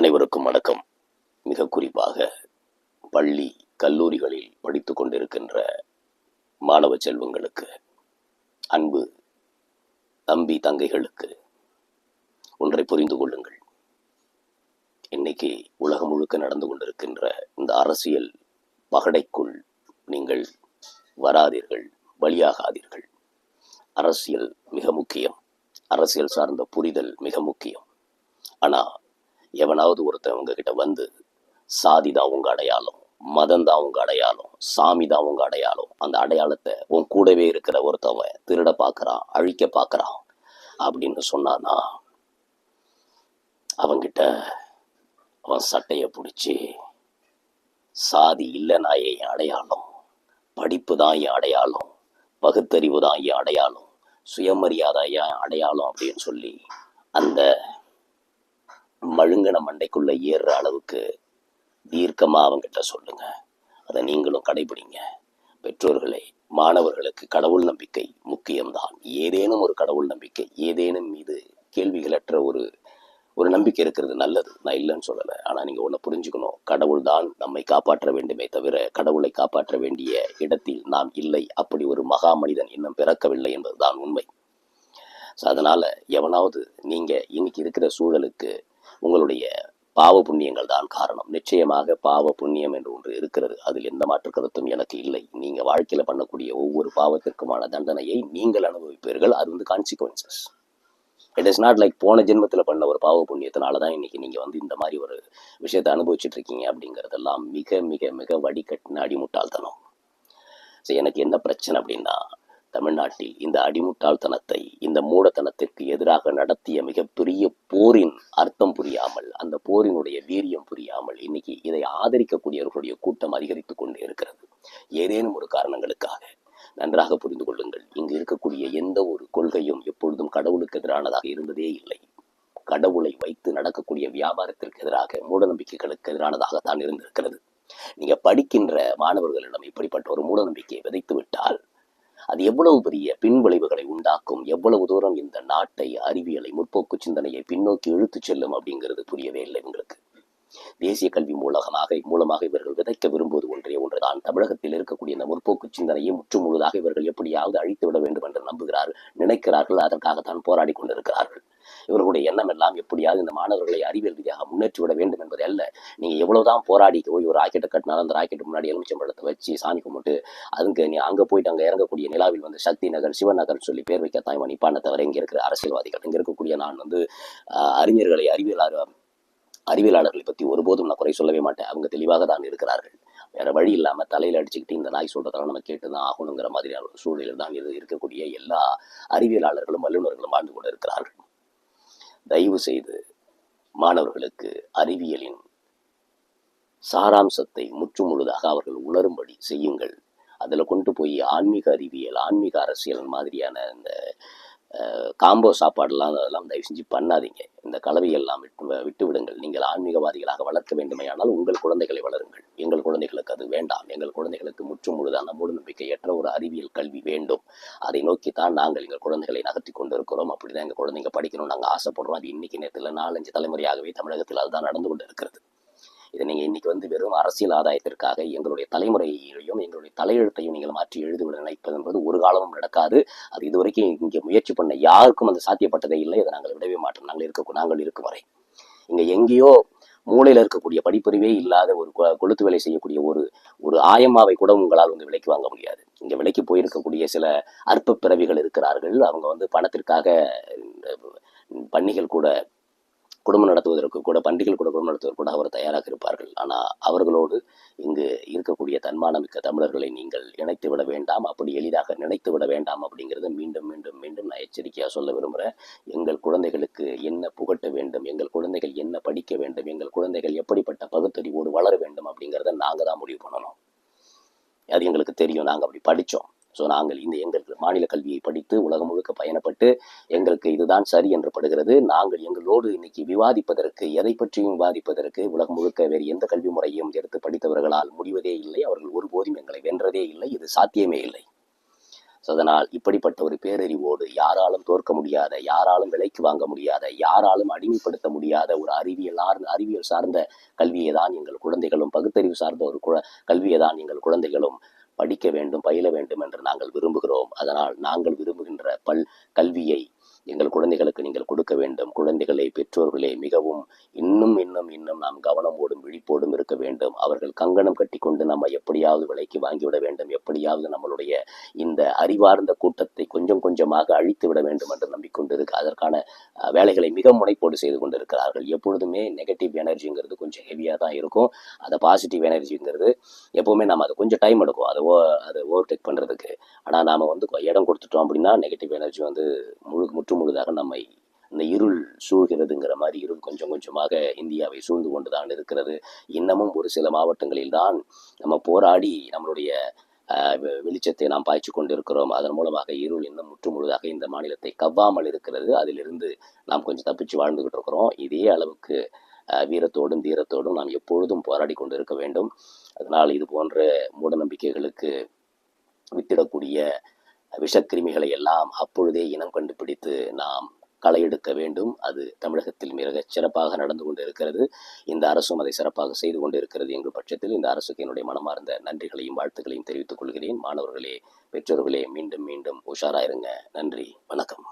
அனைவருக்கும் வணக்கம். மிக குறிப்பாக பள்ளி கல்லூரிகளில் படித்து கொண்டிருக்கின்ற மாணவ செல்வங்களுக்கு அன்பு தம்பி தங்கைகளுக்கு ஒன்றை புரிந்து கொள்ளுங்கள். இன்னைக்கு உலகம் முழுக்க நடந்து கொண்டிருக்கின்ற இந்த அரசியல் பகடைக்குள் நீங்கள் வராதீர்கள் பலியாகாதீர்கள். அரசியல் மிக முக்கியம். அரசியல் சார்ந்த புரிதல் மிக முக்கியம். ஆனால் எவனாவது ஒருத்தன் உங்ககிட்ட வந்து சாதி தான் உங்க அடையாளம் மதம் தான் உங்க அடையாளம் சாமி தான் உங்க அடையாளம் அந்த அடையாளத்தை உன் கூடவே இருக்கிற ஒருத்தவன் திருட பார்க்கறான் அழிக்க பார்க்கறான் அப்படின்னு சொன்னானா அவங்கிட்ட அவன் சட்டையை பிடிச்சி சாதி இல்லைனா என் அடையாளம் படிப்பு தான் என் அடையாளம் பகுத்தறிவு தான் என் அடையாளம் சுயமரியாதை என் அடையாளம் அப்படின்னு சொல்லி அந்த மழுங்கன மண்டைக்குள்ள ஏறுற அளவுக்கு தீர்க்கமாக அவங்ககிட்ட சொல்லுங்க. அதை நீங்களும் கடைபிடிங்க. பெற்றோர்களை மாணவர்களுக்கு கடவுள் நம்பிக்கை முக்கியம்தான். ஏதேனும் ஒரு கடவுள் நம்பிக்கை ஏதேனும் மீது கேள்விகளற்ற ஒரு ஒரு நம்பிக்கை இருக்கிறது நல்லது. நான் இல்லைன்னு சொல்லலை. ஆனால் நீங்கள் ஒன்று புரிஞ்சுக்கணும். கடவுள் தான் நம்மை காப்பாற்ற வேண்டுமே தவிர கடவுளை காப்பாற்ற வேண்டிய இடத்தில் நாம் இல்லை. அப்படி ஒரு மகா மனிதன் இன்னும் பிறக்கவில்லை என்பதுதான் உண்மை. ஸோ அதனால் எவனாவது நீங்கள் இன்னைக்கு இருக்கிற சூழலுக்கு உங்களுடைய பாவ புண்ணியங்கள் தான் காரணம். நிச்சயமாக பாவ புண்ணியம் என்று ஒன்று இருக்கிறது. அதில் எந்த மாற்று கருத்தும் எனக்கு இல்லை. நீங்க வாழ்க்கையில பண்ணக்கூடிய ஒவ்வொரு பாவத்திற்குமான தண்டனையை நீங்கள் அனுபவிப்பீர்கள். அது வந்து consequences it is not like போன ஜென்மத்தில் பண்ண ஒரு பாவ புண்ணியத்தினால தான் இன்னைக்கு நீங்கள் வந்து இந்த மாதிரி ஒரு விஷயத்தை அனுபவிச்சுட்டு இருக்கீங்க அப்படிங்கிறதெல்லாம் மிக மிக மிக வடிகட்டின அடிமுட்டாள்தனம். ஸோ எனக்கு என்ன பிரச்சனை அப்படின்னா தமிழ்நாட்டில் இந்த அடிமுட்டாள்தனத்தை இந்த மூடத்தனத்திற்கு எதிராக நடத்திய மிகப்பெரிய போரின் அர்த்தம் புரியாமல் அந்த போரினுடைய வீரியம் புரியாமல் இன்னைக்கு இதை ஆதரிக்கக்கூடியவர்களுடைய கூட்டம் அதிகரித்து கொண்டே இருக்கிறது. ஏதேனும் ஒரு காரணங்களுக்காக நன்றாக புரிந்து கொள்ளுங்கள். இங்கு இருக்கக்கூடிய எந்த ஒரு கொள்கையும் எப்பொழுதும் கடவுளுக்கு எதிரானதாக இருந்ததே இல்லை. கடவுளை வைத்து நடக்கக்கூடிய வியாபாரத்திற்கு எதிராக மூடநம்பிக்கைகளுக்கு எதிரானதாகத்தான் இருந்திருக்கிறது. நீங்க படிக்கின்ற மாணவர்களிடம் இப்படிப்பட்ட ஒரு மூடநம்பிக்கையை விதைத்து விட்டால் அது எவ்வளவு பெரிய பின்விளைவுகளை உண்டாக்கும்? எவ்வளவு தூரம் இந்த நாட்டை அறிவியலை முற்போக்கு சிந்தனையை பின்னோக்கி இழுத்துச் செல்லும் அப்படிங்கிறது புரியவே இல்லை இவங்களுக்கு. தேசிய கல்வி மூலகமாக மூலமாக இவர்கள் விதைக்க விரும்புவது ஒன்றே ஒன்றுதான். தமிழகத்தில் இருக்கக்கூடிய இந்த முற்போக்கு சிந்தனையை முற்று முழுதாக இவர்கள் எப்படியாவது அழித்து விட வேண்டும் என்று நம்புகிறார்கள் நினைக்கிறார்கள் அதற்காகத்தான் போராடி கொண்டிருக்கிறார்கள். இவர்களுடைய எண்ணம் எல்லாம் எப்படியாவது இந்த மாணவர்களை அறிவியல் ரீதியாக முன்னேற்றி விட வேண்டும் என்பது அல்ல. நீங்க எவ்வளவுதான் போராடி போய் ஒரு ராக்கெட்டை கட்டினாலும் அந்த ராக்கெட் முன்னாடி எலுமிச்சம்பழத்தை வச்சு சாமி கும்பிட்டு அதுக்கு நீ அங்க போயிட்டு அங்க இறங்கக்கூடிய நிலாவில் வந்து சக்தி நகர் சிவநகர் சொல்லி பேர் வைக்கத்தான் இவன் நிப்பான தவிர இங்க இருக்கிற அரசியல்வாதிகள் இங்க இருக்கக்கூடிய நான் வந்து ஆஹ், அறிஞர்களை அறிவியல் அறிவியலாளர்களை பத்தி ஒருபோதும் நான் குறை சொல்லவே மாட்டேன். அவங்க தெளிவாக தான் இருக்கிறார்கள். வேற வழி இல்லாம தலையில அடிச்சுக்கிட்டு இந்த நாய் சொல்றதெல்லாம் நம்ம கேட்டுதான் ஆகணுங்கிற மாதிரியான ஒரு சூழலில் தான் இது இருக்கக்கூடிய எல்லா அறிவியலாளர்களும் வல்லுநர்களும் வாழ்ந்து கொண்டு இருக்கிறார்கள் தயவு செய்து மாணவர்களுக்கு அறிவியலின் சாராம்சத்தை முற்று முழுதாக அவர்கள் உணரும்படி செய்யுங்கள். அதுல கொண்டு போய் ஆன்மீக அறிவியல் ஆன்மீக அரசியல் மாதிரியான இந்த காம்போ சாப்பாடுலாம் அதெல்லாம் தயவு செஞ்சு பண்ணாதீங்க. இந்த கலவையெல்லாம் விட்டு விட்டு விடுங்கள். நீங்கள் ஆன்மீகவாதிகளாக வளர்க்க வேண்டுமையானால் உங்கள் குழந்தைகளை வளருங்கள். எங்கள் குழந்தைகளுக்கு அது வேண்டாம். எங்கள் குழந்தைகளுக்கு முற்றும் முழுதான மூடநம்பிக்கையற்ற ஒரு அறிவியல் கல்வி வேண்டும். அதை நோக்கி தான் நாங்கள் எங்கள் குழந்தைகளை நகர்த்தி கொண்டிருக்கிறோம். அப்படிதான் எங்கள் குழந்தைங்க படிக்கணும் நாங்கள் ஆசைப்படுறோம். அது இன்னைக்கு நேரத்தில் நாலஞ்சு தலைமுறையாகவே தமிழகத்தில் அதுதான் நடந்து கொண்டு இருக்கிறது இதை நீங்கள் இன்னைக்கு வந்து வெறும் அரசியல் ஆதாயத்திற்காக எங்களுடைய தலைமுறையையும் எங்களுடைய தலையெழுத்தையும் நீங்கள் மாற்றி எழுதிவிட நினைப்பது என்பது ஒரு காலமும் நடக்காது. அது இதுவரைக்கும் இங்கே முயற்சி பண்ண யாருக்கும் அது சாத்தியப்பட்டதே இல்லை. இதை நாங்கள் விடவே மாட்டோம். நாங்கள் இருக்க நாங்கள் இருக்கும் வரை. இங்கே எங்கேயோ மூளையில் இருக்கக்கூடிய படிப்பறிவே இல்லாத ஒரு கொ- கொளுத்து வேலை செய்யக்கூடிய ஒரு ஒரு ஆயம்மாவை கூட உங்களால் வந்து விலைக்கு வாங்க முடியாது. இங்கே விலைக்கு போயிருக்கக்கூடிய சில அற்ப பிறவிகள் இருக்கிறார்கள். அவங்க வந்து பணத்திற்காக இந்த பன்னிகள் கூட குடும்பம் நடத்துவதற்கு கூட பண்டிகைகள் கூட குடும்பம் நடத்துவதற்கு கூட அவர் தயாராக இருப்பார்கள். ஆனால் அவர்களோடு இங்கு இருக்கக்கூடிய தன்மானமிக்க தமிழர்களை நீங்கள் இணைத்து விட வேண்டாம் அப்படி எளிதாக நினைத்து விட வேண்டாம் அப்படிங்கிறத மீண்டும் மீண்டும் மீண்டும் நான் எச்சரிக்கையாக சொல்ல விரும்புகிறேன் எங்கள் குழந்தைகளுக்கு என்ன புகட்ட வேண்டும் எங்கள் குழந்தைகள் என்ன படிக்க வேண்டும் எங்கள் குழந்தைகள் எப்படிப்பட்ட பகுத்தறிவோடு வளர வேண்டும் அப்படிங்கிறத நாங்கள் தான் முடிவு பண்ணணும். அது எங்களுக்கு தெரியும் நாங்கள் அப்படி படித்தோம் ஸோ நாங்கள் இந்த எங்களுக்கு மாநில கல்வியை படித்து உலகம் முழுக்க பயணப்பட்டு எங்களுக்கு இதுதான் சரி என்று படுகிறது. நாங்கள் எங்களோடு இன்னைக்கு விவாதிப்பதற்கு எதை பற்றியும் விவாதிப்பதற்கு உலகம் முழுக்க வேறு எந்த கல்வி முறையும் எடுத்து படித்தவர்களால் முடிவதே இல்லை. அவர்கள் ஒருபோதும் எங்களை வென்றதே இல்லை. இது சாத்தியமே இல்லை. ஸோ அதனால் இப்படிப்பட்ட ஒரு பேரறிவோடு யாராலும் தோற்க முடியாத யாராலும் விலைக்கு வாங்க முடியாத யாராலும் அடிமைப்படுத்த முடியாத ஒரு அறிவியல் அறிவியல் சார்ந்த கல்வியை தான் எங்கள் குழந்தைகளும் பகுத்தறிவு சார்ந்த ஒரு குழ கல்வியை தான் எங்கள் குழந்தைகளும் படிக்க வேண்டும் பயில வேண்டும் என்று நாங்கள் விரும்புகிறோம். அதனால் நாங்கள் விரும்புகின்ற பல் கல்வியை எங்கள் குழந்தைகளுக்கு நீங்கள் கொடுக்க வேண்டும். குழந்தைகளை பெற்றோர்களே மிகவும் இன்னும் இன்னும் இன்னும் நாம் கவனமோடும் விழிப்போடும் இருக்க வேண்டும். அவர்கள் கங்கணம் கட்டிக்கொண்டு நம்ம எப்படியாவது விலைக்கு வாங்கிவிட வேண்டும். எப்படியாவது நம்மளுடைய இந்த அறிவார்ந்த கூட்டத்தை கொஞ்சம் கொஞ்சமாக அழித்து விட வேண்டும் என்று நம்பிக்கொண்டிருக்க அதற்கான வேலைகளை மிக முனைப்போடு செய்து கொண்டிருக்கிறார்கள். எப்பொழுதுமே நெகட்டிவ் எனர்ஜிங்கிறது கொஞ்சம் ஹெவியாக தான் இருக்கும். அதை பாசிட்டிவ் எனர்ஜிங்கிறது எப்போவுமே நம்ம அது கொஞ்சம் டைம் எடுக்கும். அதை ஓ அதை ஓவர்டேக் பண்ணுறதுக்கு ஆனால் நாம் வந்து இடம் கொடுத்துட்டோம் அப்படின்னா நெகட்டிவ் எனர்ஜி வந்து முழு முற்று முழுதாக நம்மை இந்த இருள் சூழ்கிறதுங்கிற மாதிரி இருள் கொஞ்சம் கொஞ்சமாக இந்தியாவை சூழ்ந்து கொண்டு தான் இருக்கிறது. இன்னமும் ஒரு சில மாவட்டங்களில் தான் நம்ம போராடி நம்மளுடைய வெளிச்சத்தை நாம் பாய்ச்சி கொண்டிருக்கிறோம். அதன் மூலமாக இருள் இன்னும் முற்று முழுதாக இந்த மாநிலத்தை கவ்வாமல் இருக்கிறது. அதிலிருந்து நாம் கொஞ்சம் தப்பிச்சு வாழ்ந்துகிட்டு இருக்கிறோம். இதே அளவுக்கு வீரத்தோடும் தீரத்தோடும் நாம் எப்பொழுதும் போராடி கொண்டிருக்க வேண்டும். அதனால் இது போன்ற மூடநம்பிக்கைகளுக்கு வித்திடக்கூடிய விஷக்கிருமிகளை எல்லாம் அப்பொழுதே இனம் கண்டுபிடித்து நாம் களை எடுக்க வேண்டும். அது தமிழகத்தில் மிக சிறப்பாக நடந்து கொண்டு இருக்கிறது இந்த அரசும் அதை சிறப்பாக செய்து கொண்டு இருக்கிறது எங்கள் பட்சத்தில் இந்த அரசுக்கு என்னுடைய மனமார்ந்த நன்றிகளையும் வாழ்த்துக்களையும் தெரிவித்துக் கொள்கிறேன். மாணவர்களே பெற்றோர்களே மீண்டும் மீண்டும் உஷாராயிருங்க. நன்றி. வணக்கம்.